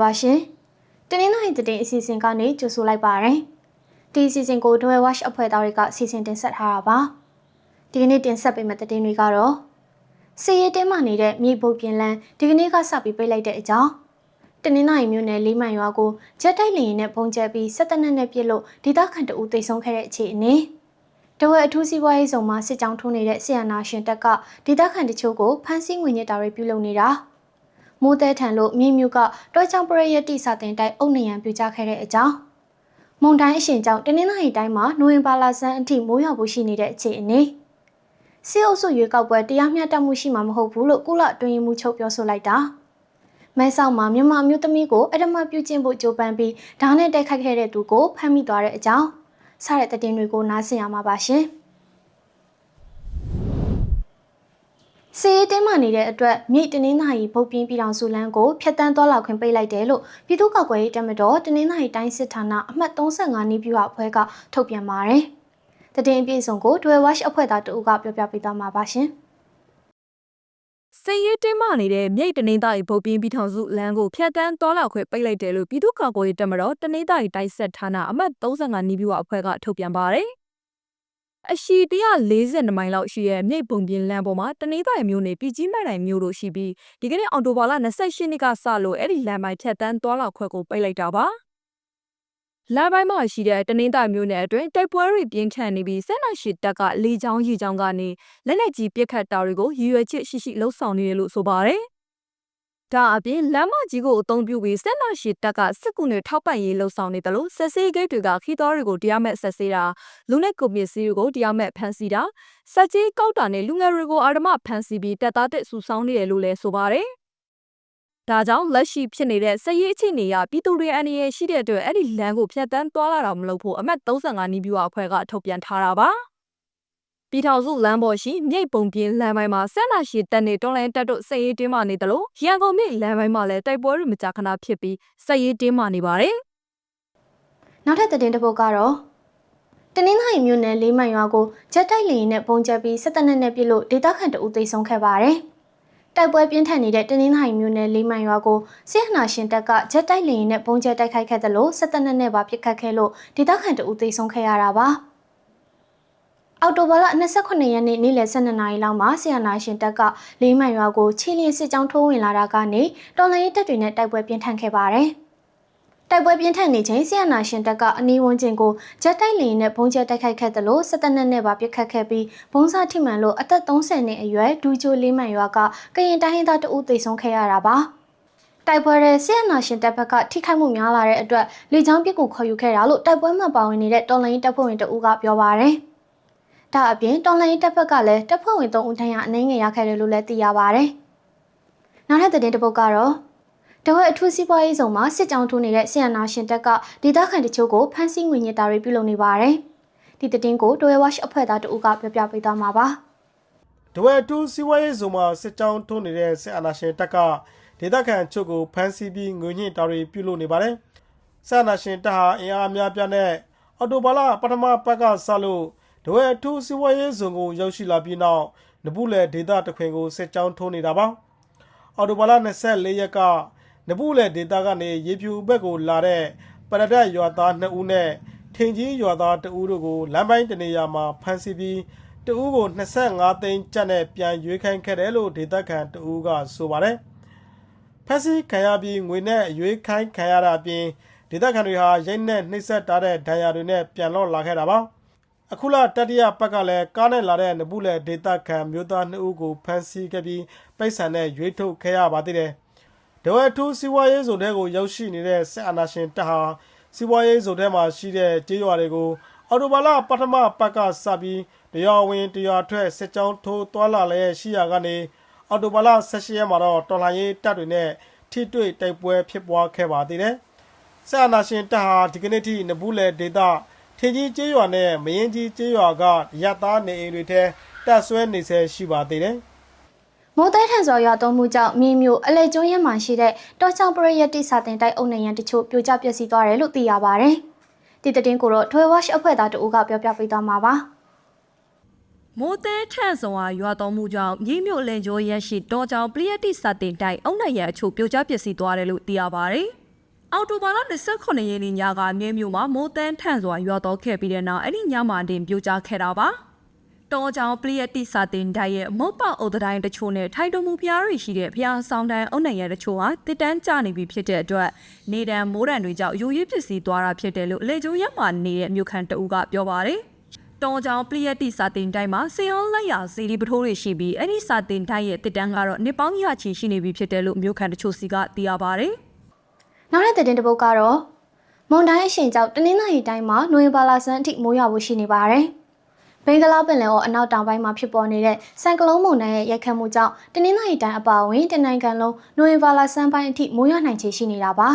မင်္ဂလာပါရှင်။တင်းနှင်းနိုင်တဲ့တင်အစီအစဉ်ကနေကြိုဆိုလိုက်ပါရစေ။ဒီအစီအစဉ်ကို Dwell Watch အဖွဲ့သားတွေကစီစဉ်တင်ဆက်ထားတာပါ။ဒီကနေ့တင်ဆက်ပေးမယ့်သတင်းတွေကတော့စီရီတင်းမှနေတဲ့မြေပုတ်ပြင်လန်းဒီကနေ့ကစပြီးပိတ်လိုက်တဲ့အကြောင်းတင်းနှင်းနိုင်မြို့နယ်လေးမှန်ရွာကိုဂျက်တိုက်လျင်နဲ့ပုံကျဲပြီးစစ်တပ်နဲ့ပြစ်လို့ဒေသခံတအူသိဆုံးခဲ့တဲ့အခြေအနေတဝဲအထူးစီးပွားရေးဆောင်မှာစစ်ကြောင်းထိုးနေတဲ့ဆီယနာရှင်တပ်ကဒေသခံတချို့ကိုဖမ်းဆီးငွေညစ်တာတွေပြုလုပ်နေတာ။ မိုးတဲထန်လို့မြင်းမြူကတောချောင်းပရယတိစာတင်တိုက်အုပ်နေရန်ပြကြခဲ့တဲ့အကြောင်းမုန်တိုင်းအရှင်ကြောင့်တနင်္လာရီတိုင်းမှာနိုဝင်ဘာလဆန်းအထိမိုးရွာဖို့ရှိနေတဲ့အခြေအနေစီအုပ်စုရွေးကောက်ပွဲတရားမျှတမှုရှိမှာမဟုတ်ဘူးလို့ကုလအတွင်းမှုချုပ်ပြောဆိုလိုက်တာမဲဆောက်မှာမြန်မာမျိုးသမီးကိုအဓမ္မပြုကျင့်ဖို့ကြိုးပမ်းပြီးဓာတ်နဲ့တိုက်ခိုက်ခဲ့တဲ့သူကိုဖမ်းမိသွားတဲ့အကြောင်းစတဲ့တဲ့တင်တွေကိုနားဆင်ရမှာပါရှင်။ စီးတင်းမှနေတဲ့အတွက်မြိတ်တနင်္သာရီဗုတ်ပြင်းပြည်တော်စုလန်းကိုဖျက်တမ်းသွားလာခွင့်ပိတ်လိုက်တယ်လို့ပြည်သူ့ကောက်ွယ်ရေးတမတော်တနင်္သာရီတိုင်းစစ်ဌာနအမှတ်35နီးပြူအဖွဲ့ကထုတ်ပြန်ပါတယ်။တည်င်းအပြည့်စုံကို Dwell Watch အဖွဲ့သားတို့ကပြောပြပေးသွားမှာပါရှင်။စိတ်ရည်တင်းမာနေတဲ့မြိတ်တနင်္သာရီဗုတ်ပြင်းပြည်ထောင်စုလမ်းကိုဖျက်တမ်းသွားလာခွင့်ပိတ်လိုက်တယ်လို့ပြည်သူ့ကောက်ွယ်ရေးတမတော်တနင်္သာရီတိုင်းစစ်ဌာနအမှတ်35နီးပြူအဖွဲ့ကထုတ်ပြန်ပါတယ်။ အရှိ142မိုင်လောက်ရှိတဲ့မြိတ်ပုံပြင်လမ်းပေါ်မှာတနင်္သာရီမြို့နယ်ပြည်ကြီးမိုင်တိုင်မြို့တို့ရှိပြီးဒီကနေ့အော်တိုဘာလ28နှစ်ကစလို့အဲ့ဒီလမ်းပိုင်းဖြတ်တန်းသွားလာခွက်ကိုပိတ်လိုက်တာပါလမ်းပိုင်းမှာရှိတဲ့တနင်္သာရီမြို့နယ်အတွင်းတိုက်ပွဲတွေပြင်းထန်နေပြီးဆက်နရှိတပ်ကလေချောင်းရေချောင်းကနေလက်နက်ကြီးပစ်ခတ်တာတွေကိုရည်ရွယ်ချက်ရှိရှိလှုံ့ဆော်နေတယ်လို့ဆိုပါတယ် ဒါအပြင်လမ်းမကြီးကိုအသုံးပြုပြီးဆက်လက်ရှိတပ်ကစစ်ကူနဲ့ထောက်ပံ့ရေးလှုပ်ဆောင်နေတယ်လို့ဆက်စေးဂိတ်တွေကခီးတော်တွေကိုတရားမဲ့ဆက်စေးတာလူနဲ့ကိုပစ္စည်းတွေကိုတရားမဲ့ဖမ်းဆီးတာစက်ကြီးကောက်တာနဲ့လူငယ်တွေကိုအာဓမဖမ်းဆီးပြီးတပ်သားတက်ဆူဆောင်းနေတယ်လို့လည်းဆိုပါတယ်ဒါကြောင့်လက်ရှိဖြစ်နေတဲ့စရေးအခြေအနေအရပြည်သူတွေအနေနဲ့ရှိတဲ့အတွက်အဲ့ဒီလမ်းကိုဖျက်ဆီးသွားလာတော့မလုပ်ဖို့အမတ်35နီးပြူအဖွဲ့ကထုတ်ပြန်ထားတာပါ ပြည်ထောင်စုလမ်းပေါ်ရှိမြိတ်ပုံပြင်းလမ်းပိုင်းမှာဆက်လာရှိတက်နေတွန်လိုင်းတက်တို့စက်ရေးတင်းမာနေတယ်လို့ရန်ကုန်မြို့လမ်းပိုင်းမှာလည်းတိုက်ပွဲတွေမကြာခဏဖြစ်ပြီးစက်ရေးတင်းမာနေပါတယ်။နောက်ထပ်သတင်းတစ်ပုဒ်ကတော့တနင်္သာရီမြို့နယ်လေးမိုင်ရွာကိုဂျက်တိုက်လေယာဉ်နဲ့ပုံကျပ်ပြီးစစ်တပ်နဲ့ပြစ်လို့ဒေသခံတအုပ်သိမ်းဆုံးခဲ့ပါတယ်။တိုက်ပွဲပြင်းထန်နေတဲ့တနင်္သာရီမြို့နယ်လေးမိုင်ရွာကိုစစ်ဟနာရှင်တပ်ကဂျက်တိုက်လေယာဉ်နဲ့ပုံကျပ်တိုက်ခိုက်ခဲ့တယ်လို့စစ်တပ်နဲ့ပါပစ်ခတ်ခဲ့လို့ဒေသခံတအုပ်သိမ်းဆုံးခဲ့ရတာပါ။ အော်တိုဘာလ28ရက်နေ့နေ့လယ်12နာရီလောက်မှာဆီယနာရှင်တပ်ကလေးမှန်ရွာကိုချီလင်းစစ်ကြောင်းထိုးဝင်လာတာကနေတော်လှန်ရေးတပ်တွေနဲ့တိုက်ပွဲပြင်းထန်ခဲ့ပါတယ်။တိုက်ပွဲပြင်းထန်နေချိန်ဆီယနာရှင်တပ်ကအနီးဝန်းကျင်ကိုဂျက်တိုက်လင်းနဲ့ဘုံကျဲတိုက်ခိုက်ခဲ့တယ်လို့စစ်တပ်နဲ့နဲ့ပါပစ်ခတ်ခဲ့ပြီးဘုံစားထိမှန်လို့အသက်30နှစ်အရွယ်ဒူချိုလေးမှန်ရွာကကရင်တိုင်းဟင်းသားတဦးသေဆုံးခဲ့ရတာပါ။တိုက်ပွဲရဲ့ဆီယနာရှင်တပ်ဘက်ကထိခိုက်မှုများလာတဲ့အတွက်လေကြောင်းပစ်ကူခေါ်ယူခဲ့တာလို့တိုက်ပွဲမှာပါဝင်နေတဲ့တော်လိုင်းတပ်ဖွဲ့ဝင်တဦးကပြောပါရယ်။ ဒါအပြင်တော်လှန်ရေးတပ်ဖက်ကလည်းတပ်ဖွဲ့ဝင်၃ဦးထံရအနှိမ့်ငယ်ရခဲ့တယ်လို့လည်းသိရပါဗျ။နောက်ထပ်သတင်းတစ်ပုဒ်ကတော့တဝက်အထူးစီးပွားရေးဆောင်မှာစစ်ကြောင်းထိုးနေတဲ့ဆီယနာရှင်တပ်ကဒေသခံတချို့ကိုဖမ်းဆီးငွေညစ်တာတွေပြုလုပ်နေပါတယ်။ဒီသတင်းကိုဒဝဲဝါ့ရှ်အဖွဲ့သားတဦးကပြောပြပေးသွားမှာပါ။ဒဝဲအထူးစီးပွားရေးဆောင်မှာစစ်ကြောင်းထိုးနေတဲ့ဆီယနာရှင်တပ်ကဒေသခံချို့ကိုဖမ်းဆီးပြီးငွေညစ်တာတွေပြုလုပ်နေပါတယ်။ဆီယနာရှင်တပ်ဟာအင်အားများပြားနဲ့အော်တိုဘာလပထမပတ်ကစလို့ ဒဝဲအထူးစီးပွားရေးဇုံကိုရောက်ရှိလာပြီးနောက်နဘူးလေဒေတာတခွင်ကိုစစ်ကြောင်းထိုးနေတာပါအော်တိုဘာလ24ရက်ကနဘူးလေဒေတာကနေရေပြူဘက်ကိုလာတဲ့ပရဒတ်ရွာသား2ဦးနဲ့ထင်ကြီးရွာသား2ဦးတို့ကိုလမ်းပိုင်းတနေရာမှာဖမ်းဆီးပြီးတဦးကို25သိန်းကျပ်နဲ့ပြန်ရွေးခိုင်းခဲ့တယ်လို့ဒေတာခံတဦးကဆိုပါတယ်ဖမ်းဆီးခံရပြီးငွေနဲ့ရွေးခိုင်းခံရတာအပြင်ဒေတာခံတွေဟာရိတ်နဲ့နှိမ့်ဆက်ထားတဲ့ဒဏ်ရာတွေနဲ့ပြန်လော့လာခဲ့တာပါ အခုလတတိယပတ်ကလည်းကားနဲ့လာတဲ့နဘူးလေဒေတာခံမျိုးသား2ဦးကိုဖမ်းဆီးခဲ့ပြီးပိတ်ဆန်နဲ့ရွေးထုတ်ခဲ့ရပါသေးတယ်။ဒဝဲထူးစီးပွားရေးဇုံထဲကိုရောက်ရှိနေတဲ့စစ်အာဏာရှင်တပ်ဟာစီးပွားရေးဇုံထဲမှာရှိတဲ့ကြေးရွာတွေကိုအော်တိုဘာလပထမပတ်ကစပြီးတရားဝင်တရားထွက်စစ်ကြောင်းထိုးသွာလာလျက်ရှိရာကနေအော်တိုဘာလ16ရက်မှာတော့တော်လှန်ရေးတပ်တွေနဲ့ထိတွေ့တိုက်ပွဲဖြစ်ပွားခဲ့ပါသေးတယ်။စစ်အာဏာရှင်တပ်ဟာဒီကနေ့ထိနဘူးလေဒေတာ ထင်ကြီးကျေးရွာနဲ့မရင်ကြီးကျေးရွာကရပ်သားနေအိမ်တွေထဲတပ်ဆွဲနေဆဲရှိပါသေးတယ်။မိုးတဲထန်စွာရွာသွန်းမှုကြောင့်မြင်းမျိုးအလဲကျွန်းရဲမှာရှိတဲ့တောချောင်းပရိယတ်တိစာတင်တိုက်အုပ်နေရန်တချို့ပြိုကျပျက်စီးသွားတယ်လို့သိရပါဗျ။ဒီတဲ့တင်ကိုတော့ Toy Wash အဖွဲ့သားတအူးကပြောပြပေးသွားမှာပါ။မိုးတဲထန့်စွာရွာတော်မှုကြောင့်မြေမြို့လင်ကျိုးရက်ရှိတောကြောင်ပလျက်တိစတင်တိုင်အုံနိုင်ရအချို့ပြိုကျပျက်စီးသွားတယ်လို့သိရပါတယ်။ အော်တိုဘာလ29ရက်နေ့ညကမြေမြို့မှာမိုးတန်းထန့်စွာရွာတော်ခဲ့ပြီးတဲ့နောက်အဲ့ဒီညမှာတင်ပြိုကျခဲ့တာပါ။တောကြောင်ပလျက်တိစတင်တိုင်ရဲ့မုတ်ပအုတ်တိုင်းတချို့နဲ့ထိုင်တုံမှုဖျားတွေရှိတဲ့ဖျားဆောင်တန်းအုံနိုင်ရတချို့ဟာတစ်တန်းကျနေပြီဖြစ်တဲ့အတွက်နေတံမိုးတံတွေကြောင့်ယူရည်ပစ္စည်းသွားတာဖြစ်တယ်လို့လေကျိုးရက်မှာနေတဲ့မြို့ခံတအူးကပြောပါတယ်။တောင်ကြောင်ပလျက်တိစာတင်တိုင်းမှာစေအောင်လက်ရစီဒီပထိုးတွေရှိပြီးအဲ့ဒီစာတင်တိုင်းရဲ့တစ်တန်းကတော့နှစ်ပေါင်းရချီရှိနေပြီဖြစ်တယ်လို့မြို့ခံတချို့စီကသိရပါဗျ။ နောက်ထပ်သတင်းတစ်ပုဒ်ကတော့မွန်တိုင်းအရှင်ကျောက်တနင်္လာရီတိုင်းမှာနိုဝင်ဘာလဆန်းအထိမိုးရွာဖို့ရှိနေပါတယ်။ဘင်္ဂလားပင်လယ်အော်အနောက်တောင်ပိုင်းမှာဖြစ်ပေါ်နေတဲ့စံကလုံးမုန်တိုင်းရဲ့ရိုက်ခတ်မှုကြောင့်တနင်္လာရီတိုင်းအပါအဝင်တနိုင်ငံလုံးနိုဝင်ဘာလဆန်းပိုင်းအထိမိုးရွာနိုင်ခြေရှိနေတာပါ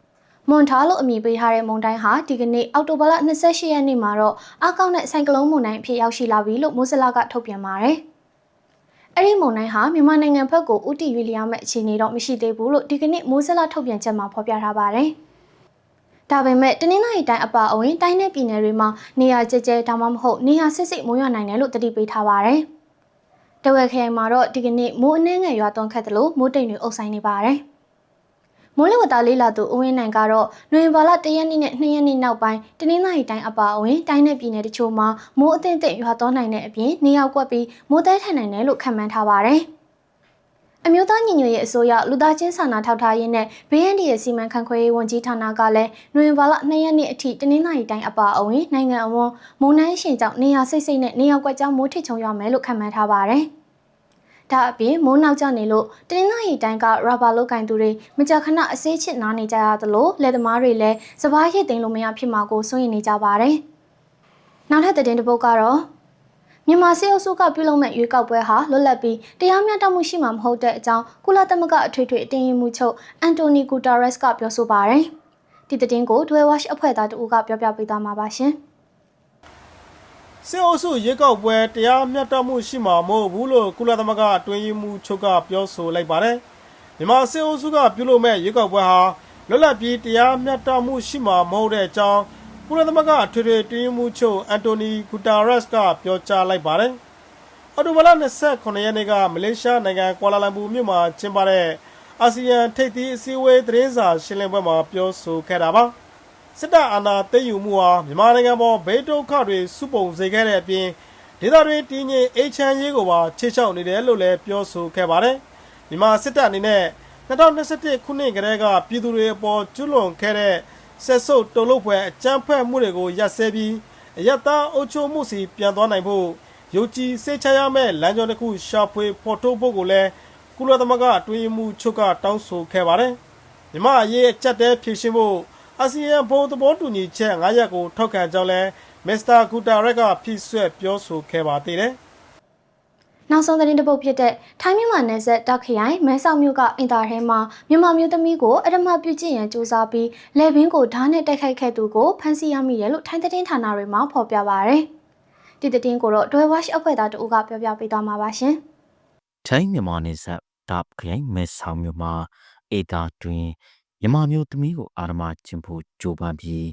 ။မွန်ထားလို့အမည်ပေးထားတဲ့မုန်တိုင်းဟာဒီကနေ့အောက်တိုဘာလ28ရက်နေ့မှာတော့အကောက်နဲ့ဆိုင်ကလုံးမုန်တိုင်းအဖြစ်ရောက်ရှိလာပြီလို့မိုးစလာကထုတ်ပြန်ပါတယ်။ အဲ့ဒီမုန်တိုင်းဟာမြန်မာနိုင်ငံဘက်ကိုဥတီရွေလျားမဲ့အခြေအနေတော့မရှိသေးဘူးလို့ဒီကနေ့မိုးစလာထုတ်ပြန်ချက်မှာဖော်ပြထားပါတယ်။ဒါပေမဲ့တနင်္လာရီတိုင်းအပါအဝင်တိုင်းနယ်ပြည်နယ်တွေမှာနေရာကျကျဒါမှမဟုတ်နေရာစစ်စစ်မိုးရွာနိုင်တယ်လို့တတိပေးထားပါတယ်။တဝက်ခရိုင်မှာတော့ဒီကနေ့မိုးအနှဲငယ်ရွာသွန်းခတ်တယ်လို့မိုးတိမ်တွေအုပ်ဆိုင်နေပါတယ်။ မိုးလေဝသလေးလာသူဦးဝင်းနိုင်ကတော့နိုဝင်ဘာလ1ရက်နေ့နဲ့2ရက်နေ့နောက်ပိုင်းတနင်္လာရီတိုင်းအပါအဝင်တိုင်းနယ်ပြည်နယ်တချို့မှာမိုးအသင့်အင့်ရွာသွန်းနိုင်တဲ့အပြင်နေရာကွက်ပြီးမိုးတဲထန်နိုင်တယ်လို့ခန့်မှန်းထားပါတယ်။အမျိုးသားညီညွတ်ရေးအစိုးရလူသားချင်းစာနာထောက်ထားရေးနဲ့ဘေးရန်ဒီရဲ့စီမံခန့်ခွဲရေးဝန်ကြီးဌာနကလည်းနိုဝင်ဘာလ2ရက်နေ့အထိတနင်္လာရီတိုင်းအပါအဝင်နိုင်ငံအဝန်းမုန်တိုင်းရှင်ကြောင့်နေရာစိတ်စိတ်နဲ့နေရာကွက်ကြောင်းမိုးထစ်ချုံရမယ်လို့ခန့်မှန်းထားပါတယ်။ ဒါအပြင်မိုးနောက်ကျနေလို့တနင်္လာရီတိုင်းကရာဘာလုတ်ကင်သူတွေမကြာခဏအစေးချစ်နားနေကြရသလိုလက်သမားတွေလည်းစပားရစ်သိမ်းလို့မရဖြစ်မှာကိုစိုးရိမ်နေကြပါတယ်။နောက်ထပ်သတင်းတစ်ပုဒ်ကတော့မြန်မာစစ်အုပ်စုကပြုလုပ်မဲ့ရွေးကောက်ပွဲဟာလွတ်လပ်ပြီးတရားမျှတမှုရှိမှာမဟုတ်တဲ့အကြောင်းကုလသမဂ္ဂအထွေထွေအတင်းရင်မှုချုပ်အန်တိုနီဂူတာရက်စ်ကပြောဆိုပါတယ်။ဒီသတင်းကိုဒွဲဝါရှ်အဖွဲ့သားတဦးကပြောပြပေးသွားမှာပါရှင်။ စစ်အုပ်စုရေကောက်ပွဲတရားမျှတမှုရှိမှာမဟုတ်ဘူးလို့ကုလသမဂ္ဂအတွင်းရေးမှူးချုပ်ကပြောဆိုလိုက်ပါတယ်။မြန်မာစစ်အုပ်စုကပြုလုပ်မဲ့ရေကောက်ပွဲဟာလွတ်လပ်ပြီးတရားမျှတမှုရှိမှာမဟုတ်တဲ့အကြောင်းကုလသမဂ္ဂအထွေထွေအတွင်းရေးမှူးချုပ်အန်တိုနီဂူတာရက်စ်ကပြောကြားလိုက်ပါတယ်။အော်တိုဘာလ29ရက်နေ့ကမလေးရှားနိုင်ငံကွာလာလမ်ပူမြို့မှာကျင်းပတဲ့အာဆီယံထိပ်သီးအစည်းအဝေးသတင်းစာရှင်းလင်းပွဲမှာပြောဆိုခဲ့တာပါ။ စစ်တပ်အာဏာသိမ်းယူမှုဟာမြန်မာနိုင်ငံပေါ်ဘေးဒုက္ခတွေစုပုံစေခဲ့တဲ့အပြင်ဒေသတွင်းတည်ငြိမ်အေးချမ်းရေးကိုပါချေချောက်နေတယ်လို့လည်းပြောဆိုခဲ့ပါတယ်။မြန်မာစစ်တပ်အနေနဲ့2021ခုနှစ်ကတည်းကပြည်သူတွေအပေါ်ကျူးလွန်ခဲ့တဲ့ဆက်ဆုပ်တုံ့လုပ်ပွဲအကြမ်းဖက်မှုတွေကိုရပ်စဲပြီးအယက်သားအုပ်ချုပ်မှုစီပြန်သွားနိုင်ဖို့ယုံကြည်စိတ်ချရမယ့်လမ်းကြောင်းတစ်ခုရှာဖွေဖော်ထုတ်ဖို့ကိုလည်းကုလသမဂ္ဂအတွင်းမှုချုပ်ကတောင်းဆိုခဲ့ပါတယ်။မြမအရေးအချက်တဲဖြည့်ရှင်းဖို့ အာဆီယံဘုံသဘောတူညီချက်9ရပ်ကိုထောက်ခံကြောင်းလည်းမစ္စတာဂူတာရက်ကဖိဆွဲပြောဆိုခဲ့ပါသေးတယ်။နောက်ဆုံးသတင်းတစ်ပုဒ်ဖြစ်တဲ့ထိုင်းမြန်မာနယ်စပ်တောက်ခရိုင်မဲဆောက်မြို့ကအင်တာထဲမှာမြန်မာမျိုးသမီးကိုအဓမ္မပြုကျင့်ရန်ကြိုးစားပြီးလေဘင်းကိုဓာတ်နဲ့တိုက်ခိုက်ခဲ့သူကိုဖမ်းဆီးရမိတယ်လို့ထိုင်းသတင်းဌာနတွေမှာဖော်ပြပါရယ်။ဒီသတင်းကိုတော့ Dwell Watch အဖွဲ့သားတို့ကပြောပြပေးသွားမှာပါရှင်။ထိုင်းမြန်မာနယ်စပ်တပ်ခရိုင်မဲဆောက်မြို့မှာအေတာတွင် မြန်မာမျိုးသမီးကိုအာရမကျင့်ဖို့ကြိုးပမ်းပြီး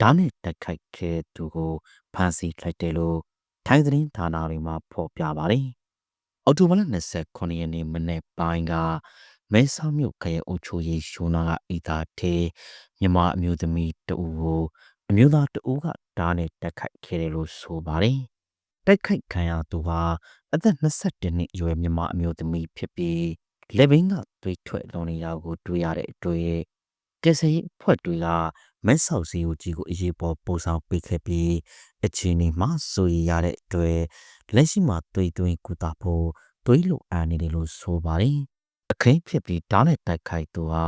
ဓာတ်နဲ့တက်ခိုက်ခဲ့သူကိုဖမ်းဆီးလိုက်တယ်လို့ထိုင်းသတင်းဌာနတွေမှာဖော်ပြပါတယ်။အော်တိုဘာလ29ရက်နေ့မနေ့ပိုင်းကမဲဆောက်မြို့ခရိုင်အုပ်ချုပ်ရေးရှုံနာကအေတာထေမြန်မာအမျိုးသမီးတဦးကိုအမျိုးသားတဦးကဓာတ်နဲ့တက်ခိုက်ခဲ့တယ်လို့ဆိုပါတယ်။တိုက်ခိုက်ခံရသူဟာအသက်22နှစ်အရွယ်မြန်မာအမျိုးသမီးဖြစ်ပြီး လက်ဘင်းကသွေးထွက်လွန်နေတာကိုတွေ့ရတဲ့အတွက်ကယ်ဆယ်ရေးအဖွဲ့တွေကမဲဆောက်စီယိုကြီးကိုအရေးပေါ်ပို့ဆောင်ပေးခဲ့ပြီးအချိန်ဒီမှာဆိုရရတဲ့အတွက်လက်ရှိမှာသွေးသွင်းကုသဖို့သွေးလိုအပ်နေတယ်လို့ဆိုပါတယ်။အခင်းဖြစ်ပြီးဓာတ်နဲ့တိုက်ခိုက်သူဟာ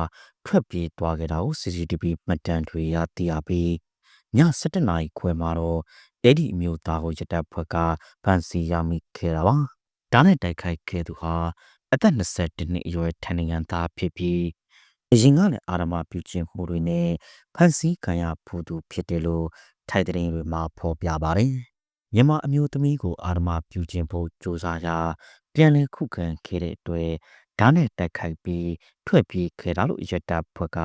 ထွက်ပြေးသွားခဲ့တာကို CCTV မှတ်တမ်းတွေရသိရပြီးည7:00နာရီခွဲမှာတော့ဒဲဒီအမျိုးသားကိုရတပ်ဖွဲ့ကဖမ်းဆီးရမိခဲ့တာပါ။ဓာတ်နဲ့တိုက်ခိုက်ခဲ့သူဟာ အသက်21နှစ်အရွယ်ထိုင်နိုင်ငံသားဖြစ်ပြီးအရင်ကလည်းအာရမပြုကျင့်မှုတွေနဲ့ဖန်ဆီးခံရဖို့သူဖြစ်တယ်လို့ထိုက်တဲ့တွေမှာဖော်ပြပါတယ်။မြန်မာအမျိုးသမီးကိုအာရမပြုကျင့်ဖို့ကြိုးစားရာပြန်လည်ခုခံခဲ့တဲ့အတွက်ဓာတ်နဲ့တိုက်ခိုက်ပြီးထွက်ပြေးခဲ့တာလို့ရတပ်ဖွဲ့က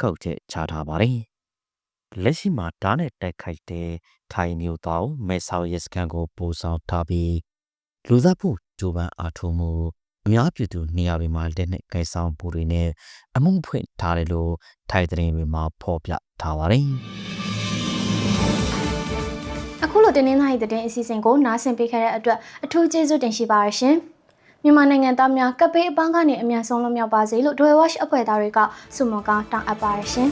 ကောက်ချက်ချထားပါတယ်လက်ရှိမှာဓာတ်နဲ့တိုက်ခိုက်တဲ့ထိုင်မျိုးတော့မဲဆောက်ရဲစခန်းကိုပို့ဆောင်ထားပြီးလူသားဖို့ဂျိုးပန်းအားထုတ်မှု အများပြည်သူနေရာတွေမှာလက်နဲ့ကိုင်ဆောင်မှုတွေနဲ့အမှုဖွင့်ထားတယ်လို့ထိုင်သတင်းတွေမှာဖော်ပြထားပါတယ်အခုလိုတင်းနှင်းသားရဲ့တည်င်းအစီအစဉ်ကိုနားဆင်ပေးခဲ့တဲ့အတွက်အထူးကျေးဇူးတင်ရှိပါရရှင်မြန်မာနိုင်ငံသားများကပ်ပေးအပန်းကနေအမြန်ဆုံးလွတ်မြောက်ပါစေလို့ Dwell Watch အဖွဲ့သားတွေကဆုမွန်ကောင်းတောင်းအပ်ပါရရှင်